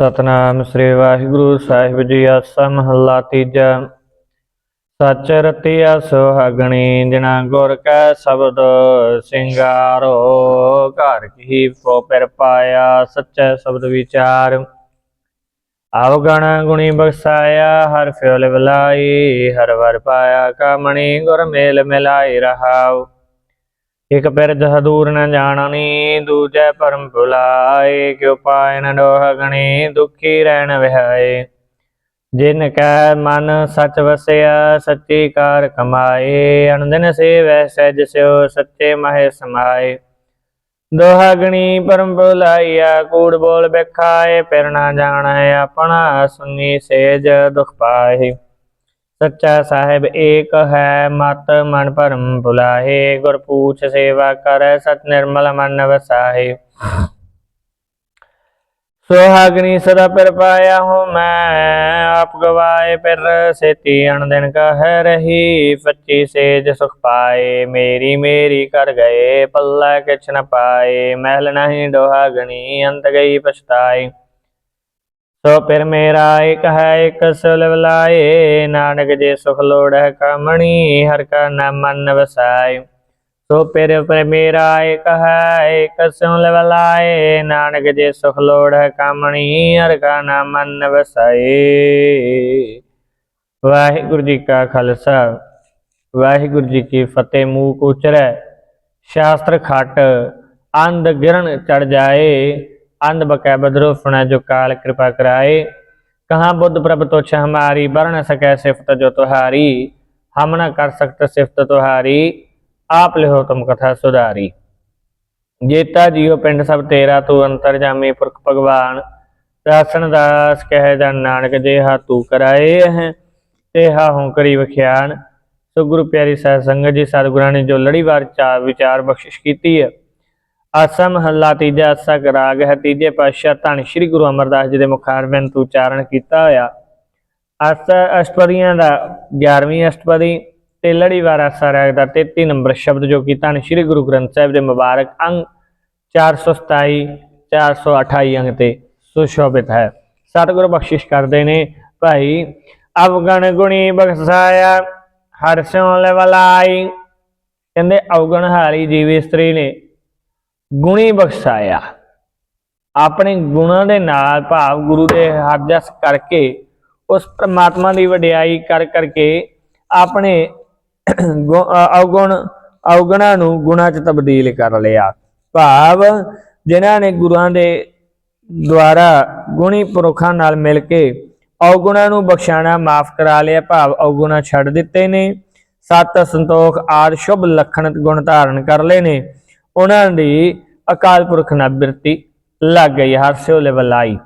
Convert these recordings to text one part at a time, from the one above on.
ਸਤਨਾਮ ਸ੍ਰੀ ਵਾਹਿਗੁਰੂ ਸਾਹਿਬ ਜੀ, ਆਸਾ ਮਹੱਲਾ ਤੀਜਾ। ਸੱਚ ਰਤਿਆ ਸੁਹਾਗਣੀ ਜਿਨਾ ਗੁਰ ਕੈ ਸ਼ਬਦ ਸਿੰਗਾਰੋ, ਘਰ ਕੀ ਪੋ ਪਿਰ ਪਾਇਆ ਸੱਚੇ ਸ਼ਬਦ ਵਿਚਾਰ। ਅਵਗਣ ਗੁਣੀ ਬਖਸਾਇਆ, ਹਰ ਫਿਉਲ ਬਲਾਈ, ਹਰ ਵਰ ਪਾਇਆ ਕਾਮਣੀ, ਗੁਰ ਮੇਲ ਮਿਲਾਈ ਰਹਾਉ। ਇਕ ਪਿਰ ਜਹ ਦੂਰ ਨ ਜਾਣਨੀ, ਦੂਜੈ ਪਰਮ ਭੁਲਾਏ, ਕਿਉ ਪਾਇ ਨ ਡੋਹ ਦੁਖੀ ਰਹਿਣ ਵਿਹਾਏ। ਜਿਨ ਕੈ ਮਨ ਸਚ ਵਸਿਆ, ਸੱਚੀ ਕਾਰ ਕਮਾਏ, ਅਣਦਿਨ ਸੇਵੈ ਸਹਿਜ ਸਿਓ ਸੱਚੇ ਮਹਿ ਸਮਾਏ। ਦੋਹਾ ਗਣੀ ਪਰਮ ਭੁਲਾਈਆ, ਕੂੜ ਬੋਲ ਬਖਾਏ ਪਿਰ ਨਾ ਜਾਣੈ, ਆਪਣਾ ਸੁਨੀ ਸੇਜ ਦੁਖ ਪਾਏ। ਸੱਚਾ ਸਾਹਿਬ ਏਕ ਹੈ ਮਤ ਮਨ ਭਰਮ ਭੁਲਾਹੇ ਗੁਰ ਪੂਛ ਸੇਵਾ ਕਰੈ ਸਤ ਨਿਰਮਲ ਮਨ ਵਸਾਹੇ ਸੁਹਾਗਣੀ ਸਦਾ ਪਿਰ ਪਾਇਆ ਹੂੰ ਮੈਂ ਆਪ ਗਵਾਏ ਪਿਰ ਸੇਤੀ ਅਣ ਦਿਨ ਕਹੈ ਰਹੀ ਪੱਚੀ ਸੇਜ ਸੁਖ ਪਾਏ ਮੇਰੀ ਮੇਰੀ ਕਰ ਗਏ ਪੱਲਾ ਕਿਛ ਨ ਪਾਏ ਮਹਿਲ ਨਹੀਂ ਡੋਹਾਗਣੀ ਅੰਤ ਗਈ ਪਛਤਾਈ ਸੋ ਪਿਰ ਮੇਰਾ ਇਕ ਹੈ, ਇਕ ਸੁਲ ਬਲਾਏ ਨਾਨਕ ਜੇ ਸੁਖ ਲੋੜ ਹੈ ਕਾਮਣੀ, ਹਰ ਕਾ ਨਾਮ ਮਨ ਵਸਾਈ ਸੋ ਪਿਰ ਪਰ ਮੇਰਾ ਇਕ ਹੈ, ਇਕ ਸੁਲ ਬਲਾਏ ਨਾਨਕ ਜੇ ਸੁਖ ਲੋੜ ਹੈ ਕਾਮਣੀ, ਹਰ ਕਾ ਨਾਮ ਮਨ ਵਸਾਏ। ਵਾਹਿਗੁਰੂ ਜੀ ਕਾ ਖਾਲਸਾ, ਵਾਹਿਗੁਰੂ ਜੀ ਕੀ ਫਤਿਹ। ਮੂਕ ਉਚਰੈ, ਸ਼ਾਸਤਰ ਖਟ, ਅੰਧ ਗਿਰਨ ਚੜ ਜਾਏ। अंध बकै बदरो सुना जो काल कृपा कराए कहाँ बुद्ध प्रभ तुच्छ हमारी बर न सकै सिफत जो तुहारी हम न कर सकत सिफत तुहारी आप लिहो तुम कथा सुधारी ਜੇਤਾ ਜੀਓ ਪਿੰਡ ਸਭ ਤੇਰਾ ਤੂੰ ਅੰਤਰ ਜਾਮੀ ਪੁਰਖ ਭਗਵਾਨ ਰਾਸਨ ਦਾਸ ਕਹਿ ਜਨ ਨਾਨਕ ਜਿਹਾ ਤੂੰ ਕਰਾਏ ਹੈ ਤੇਹਾ ਹੂੰ ਕਰੀ ਵਖਿਆਨ ਸੋ ਗੁਰੂ ਪਿਆਰੀ ਸਾਹਿਬ ਸੰਗਤ ਜੀ ਸਤਿਗੁਰਾਂ ਨੇ ਜੋ ਲੜੀਵਾਰ ਚਾ ਵਿਚਾਰ ਬਖਸ਼ਿਸ਼ ਕੀਤੀ ਹੈ ਆਸਾ ਮਹੱਲਾ ਤੀਜਾ ਆਸਾ ਰਾਗ ਹੈ, ਤੀਜੇ ਪਾਤਸ਼ਾਹ ਧੰਨ ਸ੍ਰੀ ਗੁਰੂ ਅਮਰਦਾਸ ਜੀ ਦੇ ਮੁਖਾਰਬਿੰਦ ਤੋਂ ਉਚਾਰਨ ਕੀਤਾ ਹੋਇਆ। ਆਸਾ ਅਸ਼ਟਪਦੀਆਂ ਦਾ 11ਵੀਂ ਅਸ਼ਟਪਦੀ ਤੇ ਲੜੀਵਾਰ ਆਸਾ ਰਾਗ ਦਾ 33 ਨੰਬਰ ਸ਼ਬਦ ਜੋ ਕਿ ਧੰਨ ਸ੍ਰੀ ਗੁਰੂ ਗ੍ਰੰਥ ਸਾਹਿਬ ਦੇ ਮੁਬਾਰਕ ਅੰਗ 427 428 ਅੰਗ ਤੇ ਸੁਸ਼ੋਭਿਤ ਹੈ। ਸਤਿਗੁਰ ਬਖਸ਼ਿਸ਼ ਕਰਦੇ ਨੇ ਭਾਈ, ਅਵਗਣ ਗੁਣੀ ਬਖਸਾਇਆ, ਹਰ ਸਿਉ ਲਵਲਾਈ ਕਹਿੰਦੇ ਅਵਗਣ ਹਾਰੀ ਜੀਵ ਇਸਤਰੀ ਨੇ। ਗੁਣੀ ਬਖਸ਼ਾਇਆ। ਆਪਣੇ ਗੁਣਾਂ ਦੇ ਨਾਲ ਭਾਵ ਗੁਰੂ ਦੇ ਹੱਥ ਜਸ ਕਰਕੇ, ਉਸ ਪ੍ਰਮਾਤਮਾ ਦੀ ਵਡਿਆਈ ਕਰ ਕਰਕੇ ਆਪਣੇ ਅਵਗੁਣ, ਅਵਗੁਣਾਂ ਨੂੰ ਗੁਣਾਂ 'ਚ ਤਬਦੀਲ ਕਰ ਲਿਆ। ਭਾਵ ਜਿਨ੍ਹਾਂ ਨੇ ਗੁਰਾਂ ਦੇ ਦੁਆਰਾ ਗੁਣੀ ਪੁਰਖਾਂ ਨਾਲ ਮਿਲ ਕੇ ਅਵਗੁਣਾਂ ਨੂੰ ਬਖਸ਼ਾਣਾ ਮਾਫ ਕਰਾ ਲਿਆ, ਭਾਵ ਅਵਗੁਣਾਂ ਛੱਡ ਦਿੱਤੇ ਨੇ। ਸਤ ਸੰਤੋਖ ਆਦ ਸ਼ੁਭ ਲਖਣ ਗੁਣ ਧਾਰਨ ਕਰ ਲਏ ਨੇ। ਉਹਨਾਂ ਦੀ ਅਕਾਲ ਪੁਰਖ ਨਾਲ ਬਿਰਤੀ ਲੱਗ ਗਈ, ਹਰ ਸਿਓ ਲਵਲਾਈ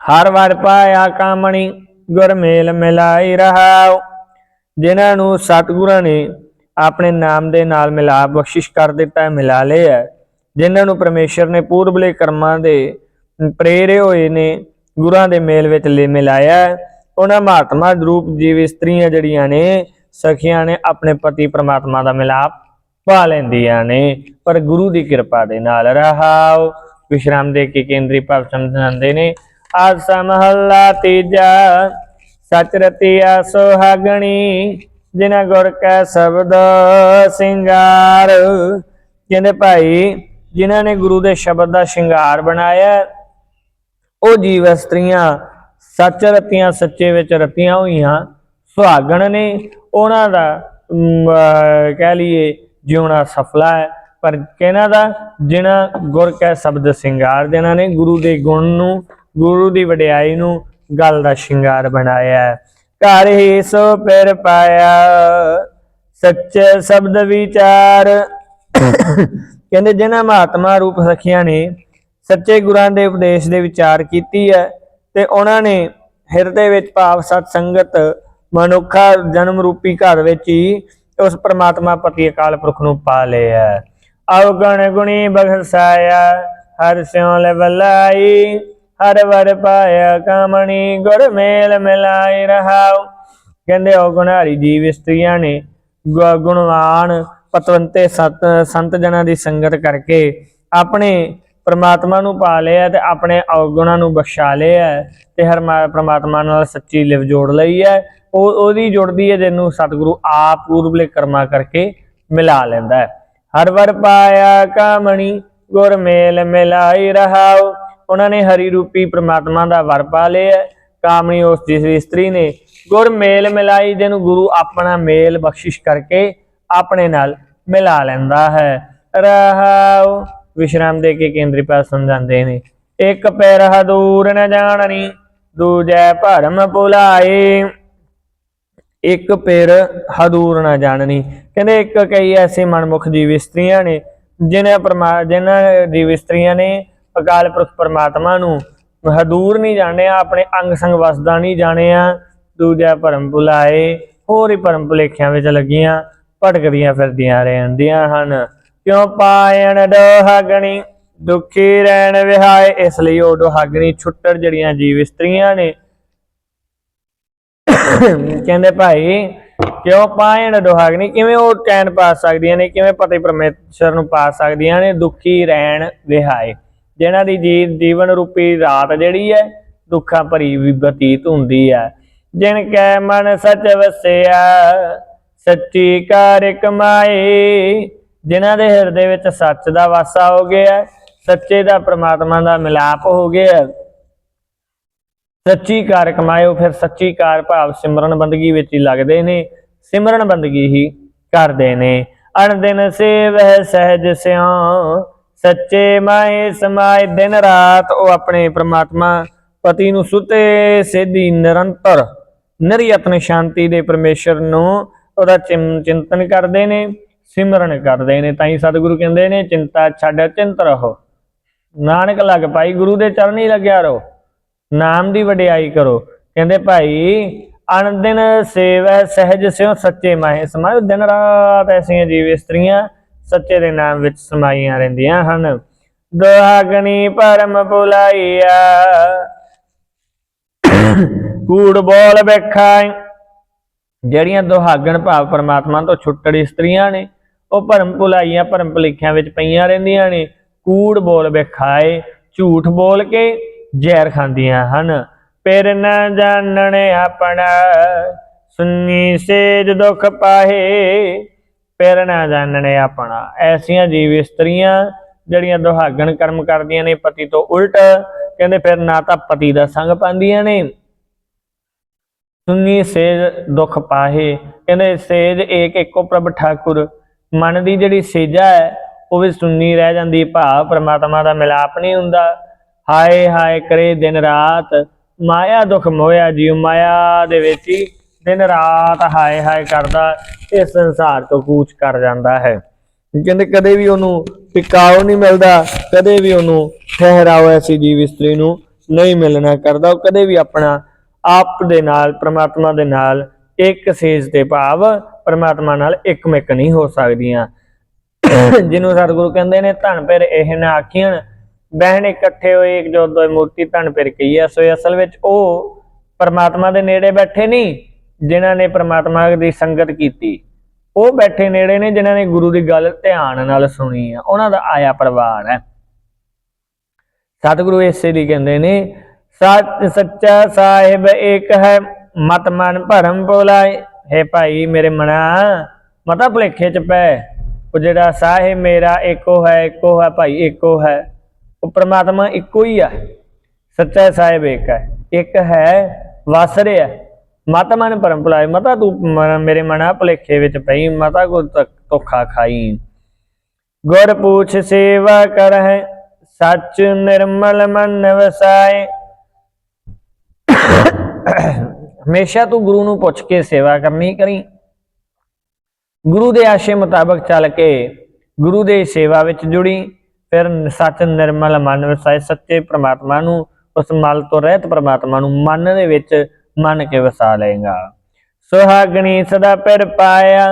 ਹਰ ਵਾਰ ਪਾਇਆ ਕਾਮਣੀ ਗੁਰ ਮਿਲਾਈ ਰਹਾਉ ਜਿਨ੍ਹਾਂ ਨੂੰ ਸਤਿਗੁਰਾਂ ਨੇ ਆਪਣੇ ਨਾਮ ਦੇ ਨਾਲ ਮਿਲਾ ਬਖਸ਼ਿਸ਼ ਕਰ ਦਿੱਤਾ ਹੈ ਮਿਲਾ ਲਿਆ ਹੈ। ਜਿਨ੍ਹਾਂ ਨੂੰ ਪਰਮੇਸ਼ਰ ਨੇ ਪੂਰਬਲੇ ਕਰਮਾਂ ਦੇ ਪ੍ਰੇਰੇ ਹੋਏ ਨੇ, ਗੁਰਾਂ ਦੇ ਮੇਲ ਵਿੱਚ ਲੈ ਮਿਲਾਇਆ ਹੈ। ਉਹਨਾਂ ਮਹਾਤਮਾ ਰੂਪ ਜੀਵ ਇਸਤਰੀਆਂ ਜਿਹੜੀਆਂ ਨੇ, ਸਖੀਆਂ ਨੇ, ਆਪਣੇ ਪਤੀ ਪ੍ਰਮਾਤਮਾ ਦਾ ਮਿਲਾਪ ਪਾ ਲੈਂਦੀਆਂ ਨੇ, ਪਰ ਗੁਰੂ ਦੀ ਕਿਰਪਾ ਦੇ ਨਾਲ ਰਹਾਓ। ਵਿਸ਼ਰਾਮ ਦੇ ਕੇ ਕੇਂਦਰੀ ਭਾਵ ਸਮਝਾਉਂਦੇ ਨੇ, ਆਸਾ ਮਹੱਲਾ ਤੀਜਾ ਸਚ ਰਤਿਆ ਸੁਹਾਗਣੀ ਜਿਨਾ ਗੁਰ ਕੈ ਸ਼ਬਦ ਸਿੰਗਾਰ। ਕਹਿੰਦੇ ਭਾਈ, ਜਿਨ੍ਹਾਂ ਨੇ ਗੁਰੂ ਦੇ ਸ਼ਬਦ ਦਾ ਸ਼ਿੰਗਾਰ ਬਣਾਇਆ, ਉਹ ਜੀਵ ਇਸਤਰੀਆਂ ਸੱਚ ਰਤੀਆਂ ਸੱਚੇ ਵਿੱਚ ਰਤੀਆਂ ਹੋਈਆਂ, ਸੁਹਾਗਣ ਨੇ। ਉਹਨਾਂ ਦਾ ਕਹਿ ਲਈਏ ਜਿਉਣਾ ਸਫਲਾ ਹੈ। ਪਰ ਕਿਹਨਾਂ ਦਾ ਜਿਨ੍ਹਾਂ ਗੁਰ ਕੈ ਸ਼ਬਦ ਸਿੰਗਾਰ ਜਿਨ੍ਹਾਂ ਨੇ, ਗੁਰੂ ਦੇ ਗੁਣ ਨੂੰ, ਗੁਰੂ ਦੀ ਵਡਿਆਈ ਨੂੰ ਗੱਲ ਦਾ ਸ਼ਿੰਗਾਰ ਬਣਾਇਆ ਹੈ। ਘਰ ਹੀ ਸੋ ਪਿਰ ਪਾਇਆ, ਸੱਚੇ ਸ਼ਬਦ ਵਿਚਾਰ। ਕਹਿੰਦੇ ਜਿਨ੍ਹਾਂ ਮਹਾਤਮਾ ਰੂਪ ਸਖੀਆਂ ਨੇ, ਸੱਚੇ ਗੁਰਾਂ ਦੇ ਉਪਦੇਸ਼ ਦੇ ਵਿਚਾਰ ਕੀਤੀ ਹੈ ਤੇ ਉਹਨਾਂ ਨੇ ਹਿਰਦੇ ਵਿੱਚ ਭਾਵ ਸਤ ਸੰਗਤ ਮਨੁੱਖਾ ਜਨਮ ਰੂਪੀ ਘਰ ਵਿੱਚ ਹੀ ਉਸ ਪ੍ਰਮਾਤਮਾ ਪਤੀ ਅਕਾਲ ਪੁਰਖ ਨੂੰ ਪਾ ਲਿਆ। ਅਵਗਣ ਗੁਣੀ ਬਖਸਾਇਆ ਹਰ ਸਿਉ ਲਵਲਾਈ ਹਰ ਵਰ ਪਾਇਆ ਕਾਮਣੀ, ਗੁਰ ਮੇਲ ਮਿਲਾਈ ਰਹਾਉ। ਕਹਿੰਦੇ ਅਵਗੁਣਾਰੀ ਜੀਵ ਇਸਤਰੀਆਂ ਨੇ, ਗੁ- ਗੁਣਵਾਨ ਪਤਵੰਤੇ ਸਤ ਸੰਤ ਜਨਾਂ ਦੀ ਸੰਗਤ ਕਰਕੇ ਆਪਣੇ ਪ੍ਰਮਾਤਮਾ ਨੂੰ ਪਾ ਲਿਆ ਤੇ ਆਪਣੇ ਔਗੁਣਾਂ ਨੂੰ ਬਖਸ਼ਾ ਲਿਆ ਤੇ ਹਰ ਪ੍ਰਮਾਤਮਾ ਨਾਲ ਸੱਚੀ ਲਿਵ ਜੋੜ ਲਈ ਹੈ। ਉਹ ਉਹਦੀ ਜੁੜਦੀ ਹੈ ਜਿਹਨੂੰ ਸਤਿਗੁਰੂ ਆਪ ਪੂਰਬਲੇ ਕਰਮਾ ਕਰਕੇ ਮਿਲਾ ਲੈਂਦਾ ਹੈ। ਹਰ ਵਰ ਪਾਇਆ ਕਾਮਣੀ, ਗੁਰ ਮੇਲ ਮਿਲਾਈ ਰਹਾਉ। ਉਹਨਾਂ ਨੇ ਹਰੀ ਰੂਪੀ ਪ੍ਰਮਾਤਮਾ ਦਾ ਵਰ ਪਾ ਲਿਆ ਕਾਮਣੀ ਉਸ ਜਿਸ ਇਸਤਰੀ ਨੇ ਗੁਰ ਮੇਲ ਮਿਲਾਈ, ਜਿਹਨੂੰ ਗੁਰੂ ਆਪਣਾ ਮੇਲ ਬਖਸ਼ਿਸ਼ ਕਰਕੇ ਆਪਣੇ ਨਾਲ ਮਿਲਾ ਲੈਂਦਾ ਹੈ। ਰਹਾਉ। ਵਿਸ਼ਰਾਮ ਦੇ ਕੇ ਕੇਂਦਰੀ ਪਾਸ ਸਮਝਾਉਂਦੇ ਨੇ। ਇੱਕ ਪੈਰ ਦੂਰ ਨ ਜਾਣਨੀ, ਦੂਜੈ ਭਰਮ ਭੁਲਾਏ। ਇੱਕ ਪੇਰ ਹਦੂਰ ਨਾ ਜਾਣਨੀ। ਕਹਿੰਦੇ ਇੱਕ ਕਈ ਐਸੇ ਮਨਮੁਖ ਜੀਵ ਇਸਤਰੀਆਂ ਨੇ, ਜਿਨ੍ਹਾਂ ਪਰਮਾ, ਜਿਨ੍ਹਾਂ ਜੀਵ ਇਸਤਰੀਆਂ ਨੇ ਅਕਾਲ ਪੁਰਖ ਪਰਮਾਤਮਾ ਨੂੰ ਹਦੂਰ ਨਹੀਂ ਜਾਣਿਆ ਆਪਣੇ ਅੰਗ ਸੰਗ ਵਸਦਾ ਨਹੀਂ ਜਾਣਿਆ। ਦੂਜਾ ਭਰਮ ਭੁਲਾਏ, ਹੋਰ ਹੀ ਭਰਮ ਭੁਲੇਖਿਆਂ ਵਿੱਚ ਲੱਗੀਆਂ, ਭਟਕਦੀਆਂ ਫਿਰਦੀਆਂ ਰਹਿੰਦੀਆਂ ਹਨ। ਕਿਉਂ ਪਾਇਣ ਡੋਹਾਗਣੀ? ਦੁਖੀ ਰਹਿਣ ਵਿਹਾਏ, ਇਸ ਲਈ ਉਹ ਡੋਹਾਗਣੀ ਛੁੱਟੜ ਜਿਹੜੀਆਂ ਜੀਵ ਇਸਤਰੀਆਂ ਨੇ ਕਹਿੰਦੇ ਭਾਈ, ਕਿਉਂ ਪਾਇਣ ਦੁਹਾਗਣੀ ਕਿਵੇਂ ਉਹ ਚੈਨ ਪਾ ਸਕਦੀਆਂ ਨੇ? ਕਿਵੇਂ ਪਤੀ ਪਰਮੇਸ਼ਰ ਨੂੰ ਪਾ ਸਕਦੀਆਂ ਨੇ? ਦੁਖੀ ਰਹਿਣ ਵਿਹਾਏ। ਜਿਹਨਾਂ ਦੀ ਜੀ ਜੀਵਨ ਰੂਪੀ ਰਾਤ ਜਿਹੜੀ ਹੈ, ਦੁੱਖਾਂ ਭਰੀ ਬਤੀਤ ਹੁੰਦੀ ਹੈ। ਜਿਨ ਕੈ ਮਨ ਸਚ ਵਸਿਆ, ਸੱਚੀ ਕਾਰ ਕਮਾਏ ਜਿਨ੍ਹਾਂ ਦੇ ਹਿਰਦੇ ਵਿੱਚ ਸੱਚ ਦਾ ਵਾਸਾ ਹੋ ਗਿਆ, ਸੱਚੇ ਦਾ ਪ੍ਰਮਾਤਮਾ ਦਾ ਮਿਲਾਪ ਹੋ ਗਿਆ। ਸੱਚੀ ਕਾਰ ਕਮਾਇਓ, ਫਿਰ ਸੱਚੀ ਕਾਰ ਭਾਵ ਸਿਮਰਨ ਬੰਦਗੀ ਵਿੱਚ ਹੀ ਲੱਗਦੇ ਨੇ। ਸਿਮਰਨ ਬੰਦਗੀ ਹੀ ਕਰਦੇ ਨੇ। ਅਣਦਿਨ ਸੇਵਹਿ ਸਹਿਜ ਸਿਉ ਸੱਚੇ ਮਾਏ ਸਮਾਏ ਦਿਨ ਰਾਤ, ਉਹ ਆਪਣੇ ਪ੍ਰਮਾਤਮਾ ਪਤੀ ਨੂੰ ਸੁਤੇ ਸਿੱਧੀ ਨਿਰੰਤਰ, ਨਿਰਯਤਨ ਸ਼ਾਂਤੀ ਦੇ ਪਰਮੇਸ਼ਰ ਨੂੰ ਉਹਦਾ ਚਿੰ- ਚਿੰਤਨ ਕਰਦੇ ਨੇ, ਸਿਮਰਨ ਕਰਦੇ ਨੇ। ਤਾਂ ਹੀ ਸਤਿਗੁਰੂ ਕਹਿੰਦੇ ਨੇ, ਚਿੰਤਾ ਛੱਡ ਚਿੰਤ ਰਹੋ। ਨਾਨਕ ਲੱਗ ਪਾਈ ਗੁਰੂ ਦੇ ਚਰਨੀ ਲੱਗਿਆ ਰਹੋ। ਨਾਮ ਦੀ ਵਡਿਆਈ ਕਰੋ। ਕਹਿੰਦੇ ਭਾਈ, ਅਣਦਿਨ ਸੇਵੈ ਸਹਿਜ ਸਿਉ ਸੱਚੇ ਮਾਹੇ ਸਮਾਇ ਦਿਨ ਰਾਤ ਐਸੀਆਂ ਜੀਵ ਇਸਤਰੀਆਂ ਸੱਚੇ ਦੇ ਨਾਮ ਵਿੱਚ ਸਮਾਈਆਂ ਰਹਿੰਦੀਆਂ ਹਨ। ਦੁਹਾਗਣੀ ਪਰਮ ਬੁਲਾਈਆ ਕੂੜ ਬੋਲ ਵੇਖਾਈ। ਜਿਹੜੀਆਂ ਦੁਹਾਗਣ ਭਾਵ ਪਰਮਾਤਮਾ ਤੋਂ ਛੁੱਟੜੀ ਇਸਤਰੀਆਂ ਨੇ, ਉਹ ਭਰਮ ਭੁਲਾਈਆਂ, ਭਰਮ ਭੁਲੇਖਿਆਂ ਵਿੱਚ ਪਈਆਂ ਰਹਿੰਦੀਆਂ ਨੇ। ਕੂੜ ਬੋਲ ਵਿਖਾਏ, ਝੂਠ ਬੋਲ ਕੇ ਜ਼ਹਿਰ ਖਾਂਦੀਆਂ ਹਨ। ਫਿਰ ਨਾ ਜਾਣਣ ਆਪਣਾ, ਸੁਨੀ ਸੇਜ ਦੁਖ ਪਾਹੇ। ਫਿਰ ਨਾ ਜਾਣਣ ਆਪਣਾ। ਐਸੀਆਂ ਜੀਵ ਇਸਤਰੀਆਂ ਜਿਹੜੀਆਂ ਦੁਹਾਗਣ ਕਰਮ ਕਰਦੀਆਂ ਨੇ, ਪਤੀ ਤੋਂ ਉਲਟ, ਕਹਿੰਦੇ ਫਿਰ ਨਾ ਤਾਂ ਪਤੀ ਦਾ ਸੰਗ ਪਾਉਂਦੀਆਂ ਨੇ। ਸੁਨੀ ਸੇਜ ਦੁਖ ਪਾਹੇ। ਕਹਿੰਦੇ ਸੇਜ ਏਕ ਇੱਕੋ ਪ੍ਰਭ ਠਾਕੁਰ। ਮਨ ਦੀ ਜਿਹੜੀ ਸੇਜਾ ਹੈ, ਉਹ ਵੀ ਸੁੰਨੀ ਰਹਿ ਜਾਂਦੀ। ਭਾਵ ਪ੍ਰਮਾਤਮਾ ਦਾ ਮਿਲਾਪ ਨਹੀਂ ਹੁੰਦਾ। ਹਾਏ ਹਾਏ ਕਰੇ ਦਿਨ ਰਾਤ, ਮਾਇਆ ਦੁਖ ਮੋਇਆ ਜੀਵ ਮਾਇਆ ਦੇ ਵਿੱਚ ਹੀ। ਦਿਨ ਰਾਤ ਹਾਏ ਹਾਏ ਕਰਦਾ, ਇਸ ਸੰਸਾਰ ਤੋਂ ਕੂਚ ਕਰ ਜਾਂਦਾ ਹੈ। ਕਹਿੰਦੇ ਕਦੇ ਵੀ ਉਹਨੂੰ ਟਿਕਾਉ ਨਹੀਂ ਮਿਲਦਾ, ਕਦੇ ਵੀ ਉਹਨੂੰ ਠਹਿਰਾਓ ਐਸੀ ਜੀਵ ਇਸਤਰੀ ਨੂੰ ਨਹੀਂ ਮਿਲਣਾ ਕਰਦਾ। ਉਹ ਕਦੇ ਵੀ ਆਪਣਾ ਆਪ ਦੇ ਨਾਲ, ਪ੍ਰਮਾਤਮਾ ਦੇ ਨਾਲ ਇੱਕ ਸੇਜ ਤੇ ਭਾਵ ਪ੍ਰਮਾਤਮਾ ਨਾਲ ਇੱਕਮਿਕ ਨਹੀਂ ਹੋ ਸਕਦੀਆਂ। ਜਿਹਨੂੰ ਸਤਿਗੁਰੂ ਕਹਿੰਦੇ ਨੇ, ਧਨ ਫਿਰ ਇਹ ਨਾ ਆਖੀਣ ਬਹਿਣ ਇਕੱਠੇ ਹੋਏ, ਇੱਕ ਜੋ ਦੋ ਮੂਰਤੀ ਧਨ ਫਿਰ ਕਹੀ ਹੈ ਸੋ ਅਸਲ ਵਿੱਚ ਉਹ ਪ੍ਰਮਾਤਮਾ ਦੇ ਨੇੜੇ ਬੈਠੇ ਨਹੀਂ, ਜਿਨ੍ਹਾਂ ਨੇ ਪਰਮਾਤਮਾ ਦੀ ਸੰਗਤ ਕੀਤੀ। ਉਹ ਬੈਠੇ ਨੇੜੇ ਨੇ, ਜਿਨ੍ਹਾਂ ਨੇ ਗੁਰੂ ਦੀ ਗੱਲ ਧਿਆਨ ਨਾਲ ਸੁਣੀ ਆ। ਉਹਨਾਂ ਦਾ ਆਇਆ ਪ੍ਰਵਾਨ ਹੈ। ਸਤਿਗੁਰੂ ਇਸੇ ਲਈ ਕਹਿੰਦੇ ਨੇ, ਸੱਚ ਸੱਚਾ ਸਾਹਿਬ ਇੱਕ ਹੈ, ਮਤ ਮਨ ਭਰਮ ਭੁਲਾਏ ਹੈ ਭਾਈ, ਮੇਰੇ ਮਨਾ ਮਤਾ ਭੁਲੇਖੇ ਚ ਪੈ। ਉਹ ਜਿਹੜਾ ਸਾਹਿਬ ਮੇਰਾ ਇੱਕੋ ਹੈ ਇੱਕੋ ਹੈ, ਭਾਈ ਇੱਕੋ ਹੈ। ਉਹ ਪ੍ਰਮਾਤਮਾ ਇੱਕੋ ਹੀ ਆ। ਸੱਚਾ ਸਾਹਿਬ ਇੱਕ ਹੈ। ਇੱਕ ਹੈ, ਵਸ ਰਿਹਾ। ਮਤ ਮਨ ਭਰਮ ਭੁਲਾਏ। ਮਤਾ ਤੂੰ ਮ- ਮੇਰੇ ਮਨਾ ਭੁਲੇਖੇ ਵਿੱਚ ਪਈ। ਮਤਾ ਕੋ ਧੋਖਾ ਖਾਈ। ਗੁਰ ਪੂਛ ਸੇਵਾ ਕਰਹਿ, ਸੱਚ ਨਿਰਮਲ ਮਨ ਵਸਾਏ। ਹਮੇਸ਼ਾ ਤੂੰ ਗੁਰੂ ਨੂੰ ਪੁੱਛ ਕੇ ਸੇਵਾ ਕਰਨੀ ਕਰੀ। ਗੁਰੂ ਦੇ ਆਸ਼ੇ ਮੁਤਾਬਕ ਚੱਲ ਕੇ ਗੁਰੂ ਦੇ ਸੇਵਾ ਵਿੱਚ ਜੁੜੀ। ਫਿਰ ਸੱਚ ਨਿਰਮਲ ਮਨ ਵਸਾਏ ਸੱਚੇ ਪ੍ਰਮਾਤਮਾ ਨੂੰ, ਉਸ ਮਲ ਤੋਂ ਰਹਿਤ ਪ੍ਰਮਾਤਮਾ ਨੂੰ ਮਨ ਦੇ ਵਿੱਚ ਮੰਨ ਕੇ ਵਸਾ ਲਏਗਾ। ਸੁਹਾਗਣੀ ਸਦਾ ਪਿਰ ਪਾਇਆ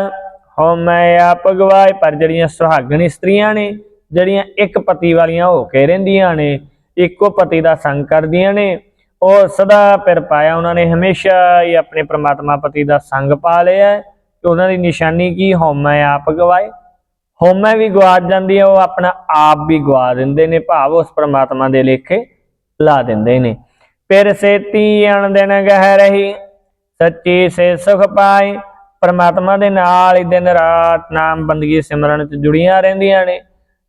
ਹੋ ਮੈਂ ਆਪ ਗਵਾਏ, ਪਰ ਜਿਹੜੀਆਂ ਸੁਹਾਗਣੀ ਸਤਰੀਆਂ ਨੇ, ਜਿਹੜੀਆਂ ਇੱਕ ਪਤੀ ਵਾਲੀਆਂ ਹੋ ਕੇ ਰਹਿੰਦੀਆਂ ਨੇ, ਇੱਕੋ ਪਤੀ ਦਾ ਸੰਗ ਕਰਦੀਆਂ ਨੇ, ਉਹ ਸਦਾ ਪਿਰ ਪਾਇਆ। ਉਹਨਾਂ ਨੇ ਹਮੇਸ਼ਾ ਹੀ ਆਪਣੇ ਪ੍ਰਮਾਤਮਾ ਪਤੀ ਦਾ ਸੰਗ ਪਾ ਲਿਆ ਤੇ ਉਹਨਾਂ ਦੀ ਨਿਸ਼ਾਨੀ ਕੀ? ਹਉਮੈ ਆਪ ਗਵਾਏ ਹਉਮੈ ਵੀ ਗਵਾਚ ਜਾਂਦੀ ਹੈ, ਉਹ ਆਪਣਾ ਆਪ ਵੀ ਗਵਾ ਦਿੰਦੇ ਨੇ, ਭਾਵ ਉਸ ਪ੍ਰਮਾਤਮਾ ਦੇ ਲੇਖੇ ਲਾ ਦਿੰਦੇ ਨੇ। ਫਿਰ ਸੇਤੀ ਅਣ ਦਿਨ ਗਹਿ ਰਹੀ, ਸੱਚੀ ਸੇ ਸੁਖ ਪਾਏ ਪ੍ਰਮਾਤਮਾ ਦੇ ਨਾਲ ਹੀ ਦਿਨ ਰਾਤ ਨਾਮ ਬੰਦਗੀ ਸਿਮਰਨ ਚ ਜੁੜੀਆਂ ਰਹਿੰਦੀਆਂ ਨੇ,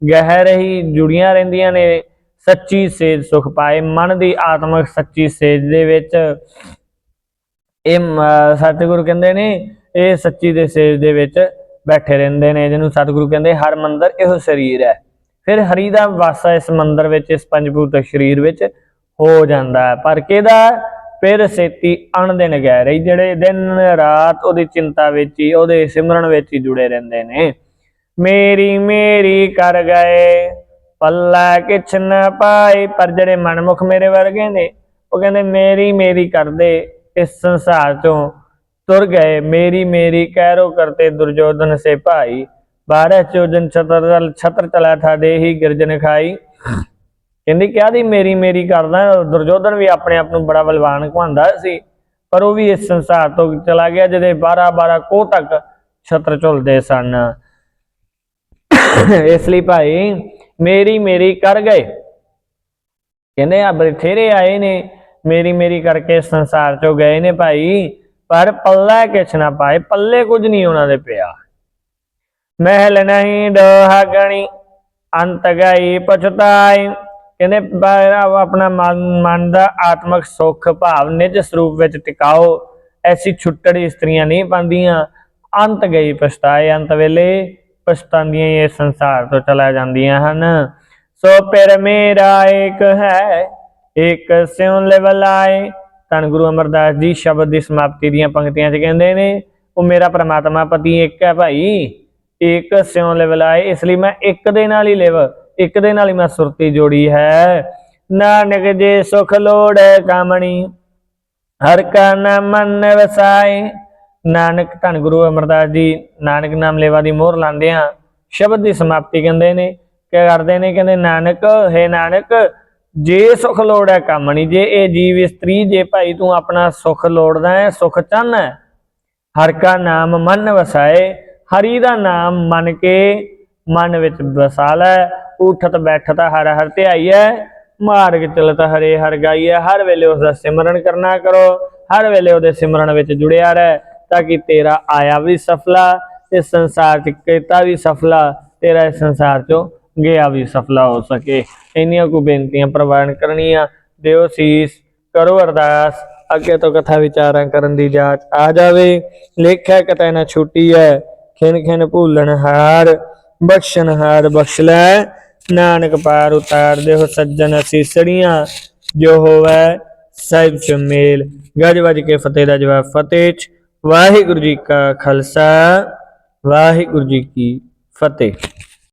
ਗਹਿ ਰਹੀ ਜੁੜੀਆਂ ਰਹਿੰਦੀਆਂ ਨੇ, ਸੱਚੀ ਸੇਜ ਸੁਖ ਪਾਏ ਮਨ ਦੀ ਆਤਮਿਕ ਸੱਚੀ ਸੇਜ ਦੇ ਵਿੱਚ। ਇਹ ਸਤਿਗੁਰੂ ਕਹਿੰਦੇ ਨੇ, ਇਹ ਸੱਚੀ ਦੇ ਸੇਜ ਦੇ ਵਿੱਚ ਬੈਠੇ ਰਹਿੰਦੇ ਨੇ, ਜਿਹਨੂੰ ਸਤਿਗੁਰੂ ਕਹਿੰਦੇ ਹਰ ਮੰਦਰ ਇਹੋ ਸਰੀਰ ਹੈ। ਫਿਰ ਹਰੀ ਦਾ ਵਾਸਾ ਇਸ ਮੰਦਰ ਵਿੱਚ, ਇਸ ਪੰਜਭੂਤਕ ਸਰੀਰ ਵਿੱਚ ਹੋ ਜਾਂਦਾ ਹੈ। ਪਰ ਕਿਹਦਾ? ਫਿਰ ਸੇਤੀ ਅਣ ਗਏ ਰਹੀ ਜਿਹੜੇ ਦਿਨ ਰਾਤ ਉਹਦੀ ਚਿੰਤਾ ਵਿੱਚ ਹੀ, ਉਹਦੇ ਸਿਮਰਨ ਵਿੱਚ ਹੀ ਜੁੜੇ ਰਹਿੰਦੇ ਨੇ। ਮੇਰੀ ਮੇਰੀ ਕਰ ਗਏ, ਪੱਲਾ ਕਿਛ ਨ ਪਾਈ ਪਰ ਜਿਹੜੇ ਮਨਮੁਖ ਮੇਰੇ ਵਰਗੇ ਨੇ, ਉਹ ਕਹਿੰਦੇ ਮੇਰੀ ਮੇਰੀ ਕਰਦੇ ਇਸ ਸੰਸਾਰ ਚੋਂ ਤੁਰ ਗਏ। ਮੇਰੀ ਮੇਰੀ ਕਹਿਰੋ ਕਰਤੇ ਦੁਰਜੋਧਨ ਸੇ ਭਾਈ। ਬਾਰਹ ਚੋਜਨ ਛਤਰ ਛਤਰ ਚਲਾ ਥਾ ਦੇਹੀ ਗਿਰਜਨ ਖਾਈ। ਕਹਿੰਦੀ ਕਿਹਾ ਦੀ ਮੇਰੀ ਮੇਰੀ ਕਰਦਾ? ਦੁਰਜੋਧਨ ਵੀ ਆਪਣੇ ਆਪ ਨੂੰ ਬੜਾ ਬਲਵਾਨ ਕਹਾਂਦਾ ਸੀ। ਪਰ ਉਹ ਵੀ ਇਸ ਸੰਸਾਰ ਤੋਂ ਚਲਾ ਗਿਆ, ਜਿਹਦੇ 12 12 ਕੋ ਤੱਕ ਛਤਰ ਝੁਲਦੇ ਸਨ। ਇਸ ਲਈ ਭਾਈ, ਮੇਰੀ ਮੇਰੀ ਕਰ ਗਏ। ਕਹਿੰਦੇ, ਆ ਬਥੇਰੇ ਆਏ ਨੇ। ਮੇਰੀ ਮੇਰੀ ਕਰਕੇ ਸੰਸਾਰ ਚੋਂ ਗਏ ਨੇ ਭਾਈ। ਪਰ ਪੱਲਾ ਕਿਛ ਨਾ ਪਾਏ, ਪੱਲੇ ਕੁਝ ਨਹੀਂ ਉਹਨਾਂ ਦੇ ਪਿਆ। ਮਹਿਲ ਨਹੀਂ ਦੋਹਾ ਅੰਤ ਗਈ ਪਛਤਾਈ। ਕਹਿੰਦੇ ਆਪਣਾ ਮਨ ਦਾ ਆਤਮਿਕ ਸੁਖ ਭਾਵ ਨਿਜ ਸਰੂਪ ਵਿੱਚ ਟਿਕਾਓ। ਐਸੀ ਛੁੱਟੜੀ ਇਸਤਰੀਆਂ ਨਹੀਂ ਪਾਉਂਦੀਆਂ। ਅੰਤ ਗਈ ਪਛਤਾਏ, ਅੰਤ ਵੇਲੇ ਪਛਤਾਉਂਦੀਆਂ ਇਹ ਸੰਸਾਰ ਤੋਂ ਚਲਾ ਜਾਂਦੀਆਂ ਹਨ। ਸੋ ਪਿਰ ਮੇਰਾ ਇੱਕ ਹੈ, ਇੱਕ ਸਿਉ ਲਿਵਲਾਏ। ਧੰਨ ਗੁਰੂ ਅਮਰਦਾਸ ਜੀ ਸ਼ਬਦ ਦੀ ਸਮਾਪਤੀ ਦੀਆਂ ਪੰਕਤੀਆਂ 'ਚ ਕਹਿੰਦੇ ਨੇ, ਉਹ ਮੇਰਾ ਪ੍ਰਮਾਤਮਾ ਪਤੀ ਇੱਕ ਹੈ ਭਾਈ, ਇੱਕ ਸਿਉ ਲਿਵਲਾਏ ਇਸ ਲਈ ਮੈਂ ਇੱਕ ਦੇ ਨਾਲ ਹੀ ਲਿਵ, ਇੱਕ ਦੇ ਨਾਲ ਹੀ ਮੈਂ ਸੁਰਤੀ ਜੋੜੀ ਹੈ। ਨਾਨਕ ਜੇ ਸੁਖ ਲੋੜੈ ਕਾਮਣੀ, ਹਰ ਕਾ ਨਾਮ ਮਨ ਵਸਾਏ। ਨਾਨਕ, ਧੰਨ ਗੁਰੂ ਅਮਰਦਾਸ ਜੀ, ਨਾਨਕ ਨਾਮ ਲੇਵਾ ਦੀ ਮੋਹਰ ਲਾਉਂਦੇ ਆ ਸ਼ਬਦ ਦੀ ਸਮਾਪਤੀ ਕਹਿੰਦੇ ਨੇ ਕੀ ਕਰਦੇ ਨੇ, ਕਹਿੰਦੇ ਨਾਨਕ, ਹੈ ਨਾਨਕ ਜੇ ਸੁਖ ਲੋੜ ਹੈ ਕਾਮਣੀ ਜੇ ਇਹ ਜੀਵ ਇਸਤਰੀ, ਜੇ ਭਾਈ ਤੂੰ ਆਪਣਾ ਸੁਖ ਲੋੜਦਾ ਹੈ, ਸੁਖ ਚਾਹਨਾ ਹੈ। ਹਰ ਕਾ ਨਾਮ ਮਨ ਵਸਾਏ, ਹਰੀ ਦਾ ਨਾਮ ਮੰਨ ਕੇ ਮਨ ਵਿੱਚ ਵਸਾ ਲੈ। ਉਠਤ ਬੈਠਤ ਹਰ ਹਰ ਹੈ ਮਾਰਗ ਚਲਤ ਹਰੇ ਹਰ ਗਾਈਐ। ਹਰ ਵੇਲੇ ਉਸ ਦਾ ਸਿਮਰਨ ਕਰਨਾ ਕਰੋ, ਹਰ ਵੇਲੇ ਉਹਦੇ ਸਿਮਰਨ ਵਿੱਚ ਜੁੜਿਆ ਰਹਿ, ਤਾਂ ਕਿ ਤੇਰਾ ਆਇਆ ਵੀ ਸਫਲਾ ਤੇ ਸੰਸਾਰ ਚ ਕੀਤਾ ਵੀ ਸਫਲਾ, ਤੇਰਾ ਇਸ ਸੰਸਾਰ ਚੋਂ ਗਿਆ ਵੀ ਸਫਲਾ ਹੋ ਸਕੇ। ਇੰਨੀਆਂ ਕੋ ਬੇਨਤੀਆਂ ਪ੍ਰਵਾਨ ਕਰਨੀਆਂ। ਦਿਓ ਸੀਸ, ਕਰੋ ਅਰਦਾਸ। ਅੱਗੇ ਤੋਂ ਕਥਾ ਵਿਚਾਰਾਂ ਕਰਨ ਦੀ ਜਾਚ ਆ ਜਾਵੇ। ਲੇਖਿਆ ਕਤੈ ਨਾ ਛੁੱਟੀ ਹੈ ਖਿਨ ਖਿਨ ਭੂਲਣ ਹਾਰ। ਬਖਸ਼ਣ ਹਾਰ ਬਖਸ਼ ਲੈ, ਨਾਨਕ ਪਾਰ ਉਤਾਰ ਦੇਹੁ ਸੱਜਣ ਅਸੀਸੜੀਆਂ ਜੋ ਹੋਵੇ ਸਾਹਿਬ ਚ ਗੱਜ ਵੱਜ ਕੇ ਫਤਿਹ ਦਾ ਜਵਾਬ ਫਤਿਹ ਚ। ਵਾਹਿਗੁਰੂ ਜੀ ਕਾ ਖਾਲਸਾ, ਵਾਹਿਗੁਰੂ ਜੀ ਕੀ ਫਤਿਹ।